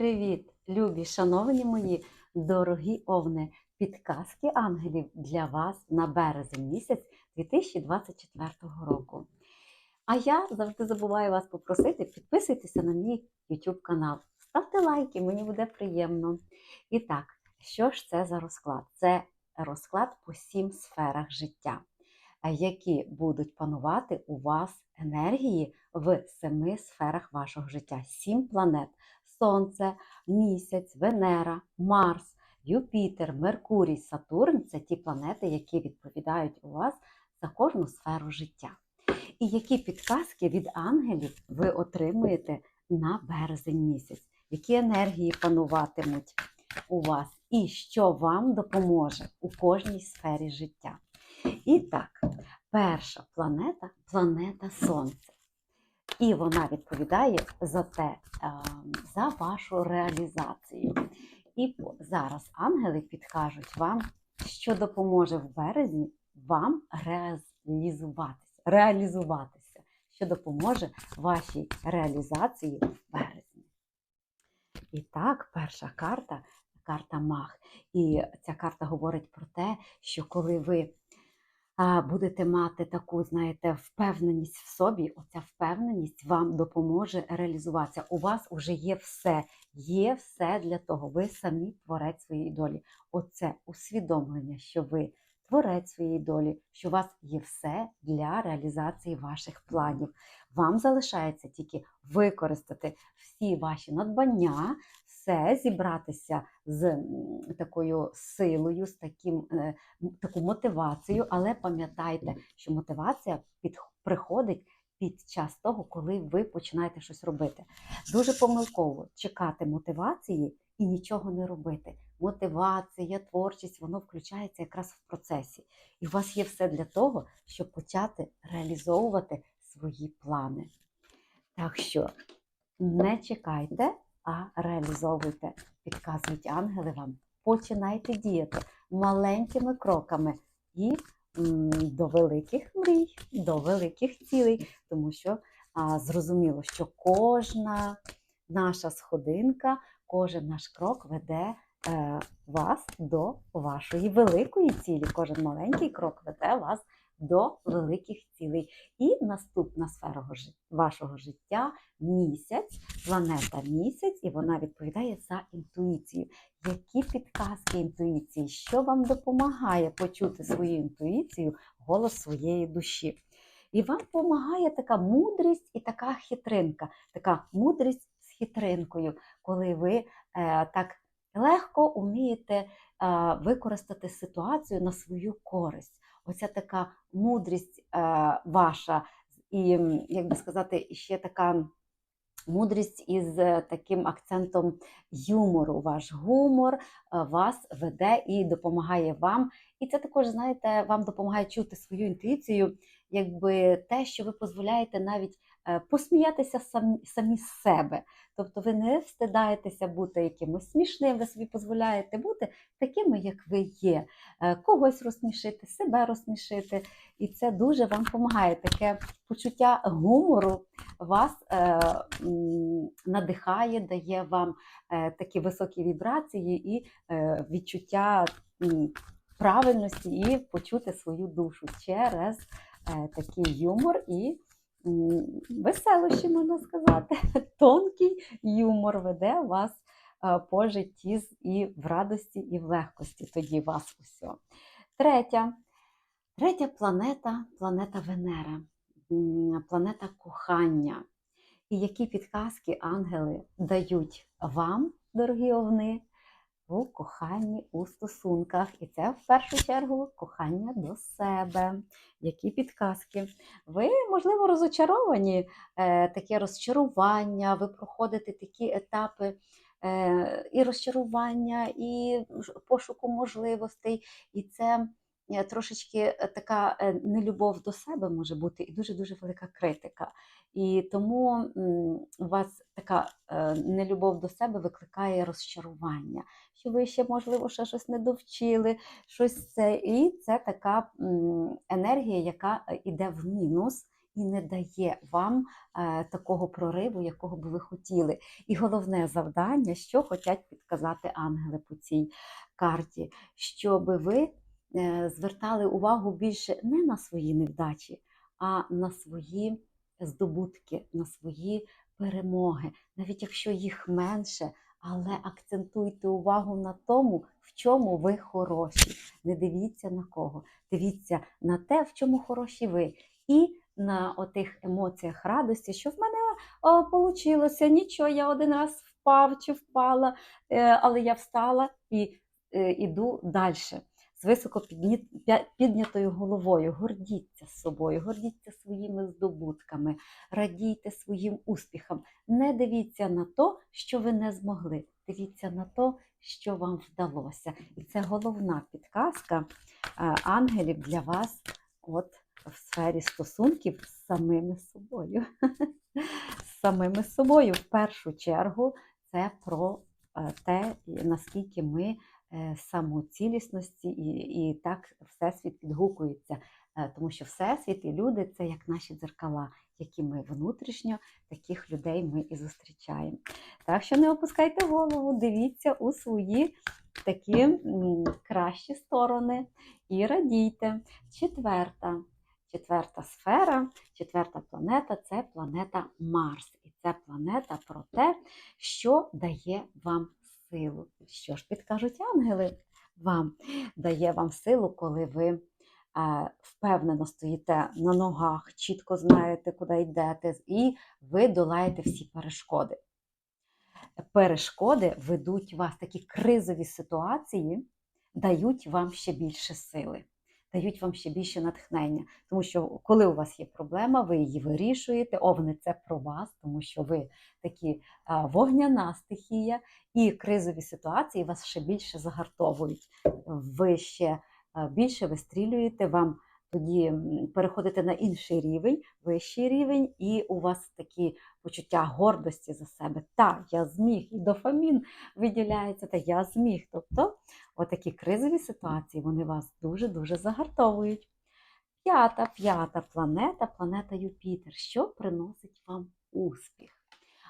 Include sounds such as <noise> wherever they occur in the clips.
Привіт, любі, шановні мої дорогі овни! Підказки ангелів для вас на березень місяць 2024 року. А я завжди забуваю вас попросити, підписуйтеся на мій YouTube канал, ставте лайки, мені буде приємно. І так, що ж це за розклад? Це розклад по сім сферах життя, які будуть панувати у вас енергії в семи сферах вашого життя. Сім планет. Сонце, місяць, Венера, Марс, Юпітер, Меркурій, Сатурн це ті планети, які відповідають у вас за кожну сферу життя. І які підказки від ангелів ви отримуєте на березень місяць, які енергії пануватимуть у вас, і що вам допоможе у кожній сфері життя. І так, перша планета планета Сонце. І вона відповідає за те, ем, за вашу реалізацію. І зараз ангели підкажуть вам, що допоможе в березні вам реалізуватися, реалізуватися, що допоможе вашій реалізації в березні. І так, перша карта карта Мах. І ця карта говорить про те, що коли ви будете мати таку, знаєте, впевненість в собі, оця впевненість вам допоможе реалізуватися. У вас вже є все, є все для того. Ви самі творець своєї долі. Оце усвідомлення, що ви творець своєї долі, що у вас є все для реалізації ваших планів. Вам залишається тільки використати всі ваші надбання, все зібратися з такою силою, з таким, е, таку мотивацією, але пам'ятайте, що мотивація під, приходить під час того, коли ви починаєте щось робити. Дуже помилково чекати мотивації і нічого не робити. Мотивація, творчість, воно включається якраз в процесі. І у вас є все для того, щоб почати реалізовувати свої плани. Так що не чекайте, а реалізовуйте. Підказують ангели вам. Починайте діяти маленькими кроками і до великих мрій, до великих цілей, тому що а, зрозуміло, що кожна наша сходинка, кожен наш крок веде вас до вашої великої цілі. Кожен маленький крок веде вас до великих цілей. І наступна сфера вашого життя місяць, планета місяць, і вона відповідає за інтуїцію. Які підказки інтуїції, що вам допомагає почути свою інтуїцію, голос своєї душі? І вам допомагає така мудрість і така хитринка, така мудрість з хитринкою, коли ви е, так легко вмієте е, використати ситуацію на свою користь. Оця така мудрість е, ваша, і, як би сказати, ще така мудрість із е, таким акцентом юмору. Ваш гумор вас веде і допомагає вам. І це також, знаєте, вам допомагає чути свою інтуїцію, якби те, що ви дозволяєте навіть посміятися самі, самі з себе. Тобто ви не встидаєтеся бути якимось смішним, ви собі дозволяєте бути такими, як ви є, Е, когось розсмішити, себе розсмішити. І це дуже вам допомагає. Таке почуття гумору вас е, надихає, дає вам е, такі високі вібрації і е, відчуття правильності і почути свою душу через е, такий юмор і веселощі, можна сказати. <laughs> Тонкий юмор веде вас е, по житті і в радості, і в легкості. Тоді вас усе. Третя. Третя планета планета Венера, планета кохання. І які підказки ангели дають вам, дорогі овни, у коханні у стосунках. І це в першу чергу кохання до себе. Які підказки? Ви, можливо, розочаровані, е, таке розчарування, ви проходите такі етапи е, і розчарування, і пошуку можливостей. І це трошечки е, така е, нелюбов до себе може бути, і дуже-дуже велика критика. І тому у вас така е, нелюбов до себе викликає розчарування, що ви ще, можливо, ще щось не довчили, щось це. І це така енергія, яка е, іде в мінус і не дає вам е, такого прориву, якого би ви хотіли. І головне завдання, що хочуть підказати ангели по цій карті, щоб ви е, звертали увагу більше не на свої невдачі, а на свої здобутки, на свої перемоги, навіть якщо їх менше, але акцентуйте увагу на тому, в чому ви хороші. Не дивіться на кого, дивіться на те, в чому хороші ви. І на отих емоціях радості, що в мене вийшло, нічого, я один раз впав чи впала, е, але я встала і е, іду далі. З високо піднятою головою, гордіться собою, гордіться своїми здобутками, радійте своїм успіхам. Не дивіться на то, що ви не змогли. Дивіться на то, що вам вдалося. І це головна підказка е, ангелів для вас от в сфері стосунків з самими собою. З самими собою. В першу чергу це про е, те, наскільки ми самоцілісності, і, і так Всесвіт відгукується. Е, Тому що Всесвіт і люди це як наші дзеркала, які ми внутрішньо, таких людей ми і зустрічаємо. Так що не опускайте голову, дивіться у свої такі кращі сторони і радійте. Четверта. Четверта сфера, четверта планета це планета Марс. І це планета про те, що дає вам силу. Що ж підкажуть ангели вам? Дає вам силу, коли ви е, впевнено стоїте на ногах, чітко знаєте, куди йдете, і ви долаєте всі перешкоди. Перешкоди ведуть вас, такі кризові ситуації дають вам ще більше сили, дають вам ще більше натхнення. Тому що коли у вас є проблема, ви її вирішуєте, овни це про вас, тому що ви такі вогняна стихія, і кризові ситуації вас ще більше загартовують. Ви ще більше вистрілюєте, вам тоді переходите на інший рівень, вищий рівень, і у вас такі почуття гордості за себе. Та, я зміг, і дофамін виділяється, та я зміг. Тобто, отакі кризові ситуації вони вас дуже-дуже загартовують. П'ята, п'ята планета, планета Юпітер. Що приносить вам успіх?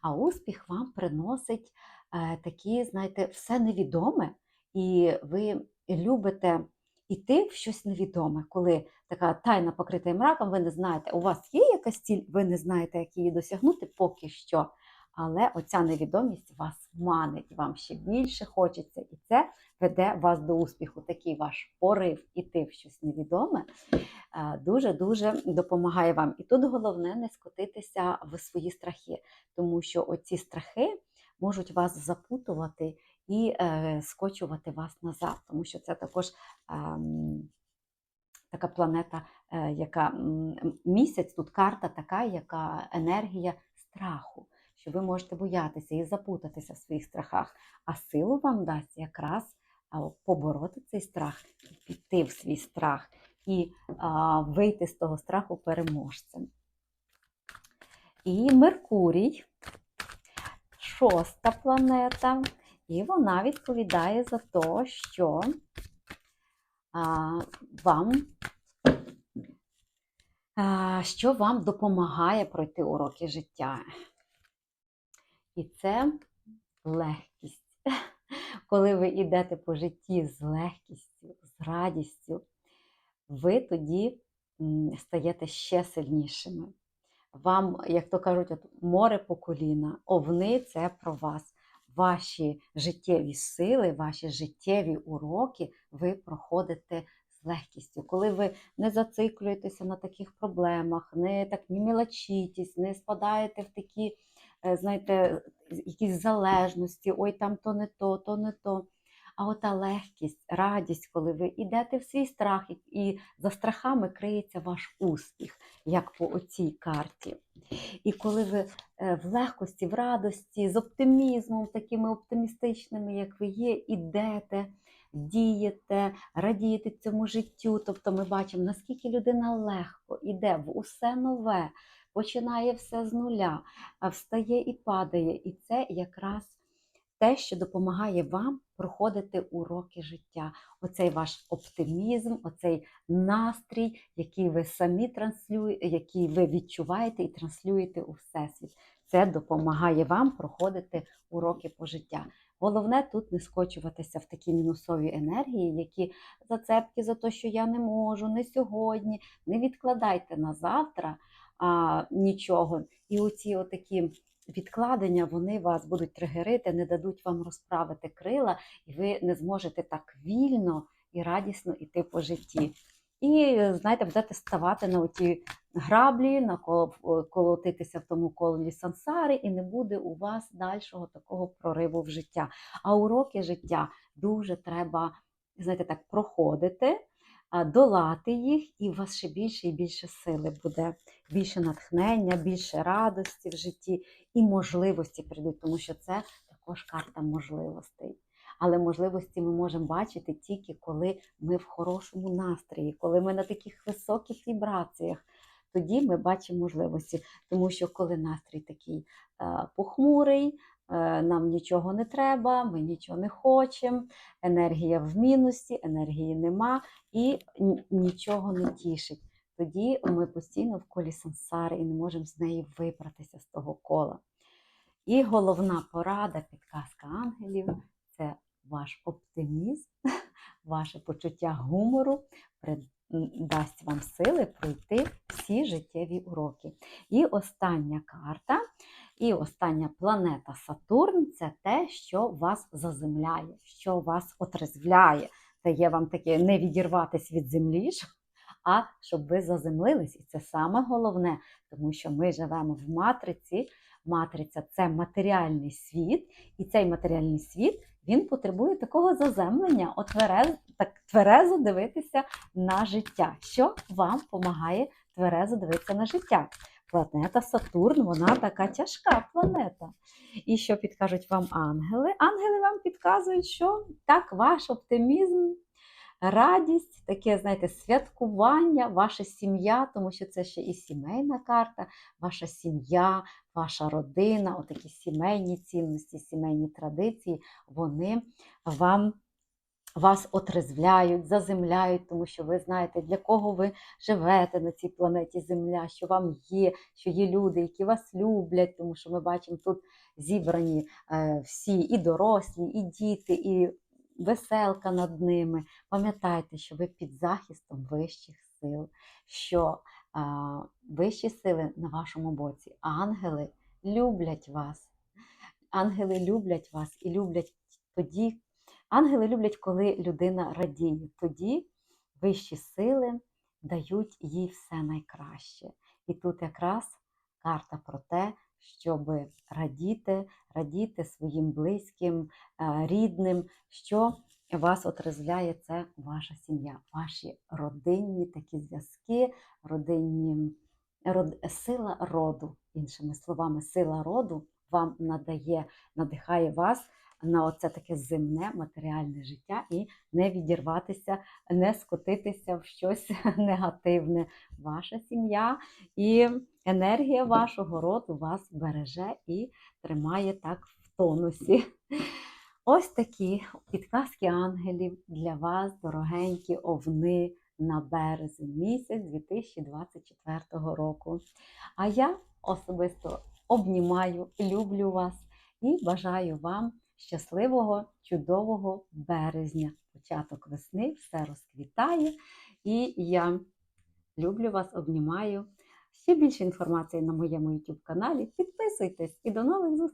А успіх вам приносить е, такі, знаєте, все невідоме, і ви любите йти в щось невідоме, коли така тайна покрита мраком, ви не знаєте, у вас є якась ціль, ви не знаєте, як її досягнути поки що. Але оця невідомість вас манить, вам ще більше хочеться, і це веде вас до успіху. Такий ваш порив іти в щось невідоме е, дуже-дуже допомагає вам. І тут головне не скотитися в свої страхи, тому що оці страхи можуть вас запутувати і е, скочувати вас назад, тому що це також ем, така планета, е, яка місяць, тут карта така, яка енергія страху, що ви можете боятися і запутатися в своїх страхах, а силу вам дасть якраз а, побороти цей страх, піти в свій страх і вийти з того страху переможцем. І Меркурій, шоста планета, і вона відповідає за те, що а, вам, а, що вам допомагає пройти уроки життя. І це легкість. <laughs> Коли ви йдете по житті з легкістю, з радістю, ви тоді стаєте ще сильнішими. Вам, як то кажуть, от море по коліна, овни це про вас. Ваші життєві сили, ваші життєві уроки ви проходите з легкістю. Коли ви не зациклюєтеся на таких проблемах, не так не мелочитесь, не спадаєте в такі, е, знаєте, якісь залежності, ой, там то не то, то не то. А ота легкість, радість, коли ви йдете в свій страх, і- за страхами криється ваш успіх, як по оцій карті. І коли ви е, в легкості, в радості, з оптимізмом, такими оптимістичними, як ви є, ідете, дієте, радієте цьому життю. Тобто ми бачимо, наскільки людина легко іде в усе нове, починає все з нуля, встає і падає. І це якраз те, що допомагає вам проходити уроки життя. Оцей ваш оптимізм, оцей настрій, який ви самі транслюєте, який ви відчуваєте і транслюєте у всесвіт. Це допомагає вам проходити уроки по життя. Головне тут не скочуватися в такі мінусові енергії, які зацепки за те, що я не можу, не сьогодні. Не відкладайте на завтра а, нічого. І оці отакі відкладення вони вас будуть тригерити, не дадуть вам розправити крила, і ви не зможете так вільно і радісно йти по житті. І знаєте, будете ставати на оті граблі, на коло- колотитися в тому колі сансари, і не буде у вас дальшого такого прориву в життя. А уроки життя дуже треба, знаєте, так проходити, долати їх, і у вас ще більше і більше сили буде, більше натхнення, більше радості в житті і можливості прийдуть, тому що це також карта можливостей. Але можливості ми можемо бачити тільки коли ми в хорошому настрої, коли ми на таких високих вібраціях. Тоді ми бачимо можливості, тому що коли настрій такий похмурий, нам нічого не треба, ми нічого не хочемо, енергія в мінусі, енергії нема і нічого не тішить. Тоді ми постійно в колі сансари і не можемо з неї вибратися з того кола. І головна порада, підказка ангелів це ваш оптимізм, <laughs> ваше почуття гумору дасть вам сили пройти всі життєві уроки. І остання карта, і остання планета Сатурн це те, що вас заземляє, що вас отрезвляє, дає вам таке не відірватися від землі, а щоб ви заземлились. І це саме головне, тому що ми живемо в матриці. Матриця це матеріальний світ, і цей матеріальний світ він потребує такого заземлення, отверез, так тверезо дивитися на життя. Що вам допомагає тверезо дивитися на життя? Планета Сатурн, вона така тяжка планета. І що підкажуть вам ангели? Ангели вам підказують, що так, ваш оптимізм, радість, таке, знаєте, святкування, ваша сім'я, тому що це ще і сімейна карта, ваша сім'я, ваша родина, отакі сімейні цінності, сімейні традиції, вони вам. Вас отрезвляють, заземляють, тому що ви знаєте, для кого ви живете на цій планеті Земля, що вам є, що є люди, які вас люблять, тому що ми бачимо тут зібрані е, всі і дорослі, і діти, і веселка над ними. Пам'ятайте, що ви під захистом вищих сил, що вищі сили на вашому боці. Ангели люблять вас. Ангели люблять вас і люблять тоді. Ангели люблять, коли людина радіє. Тоді вищі сили дають їй все найкраще. І тут якраз карта про те, щоб радіти, радіти своїм близьким, е, рідним, що вас отрезвляє це ваша сім'я, ваші родинні такі зв'язки, родинні род, сила роду, іншими словами, сила роду вам надає, надихає вас на оце таке земне матеріальне життя і не відірватися, не скотитися в щось <laughs> негативне. Ваша сім'я і енергія вашого роду вас береже і тримає так в тонусі. Ось такі підказки ангелів для вас, дорогенькі овни на березень місяць 2024 року. А я особисто обнімаю, люблю вас і бажаю вам щасливого, чудового березня. Початок весни, все розквітає. І я люблю вас, обнімаю. Ще більше інформації на моєму YouTube каналі. Підписуйтесь і до нових зустрічей!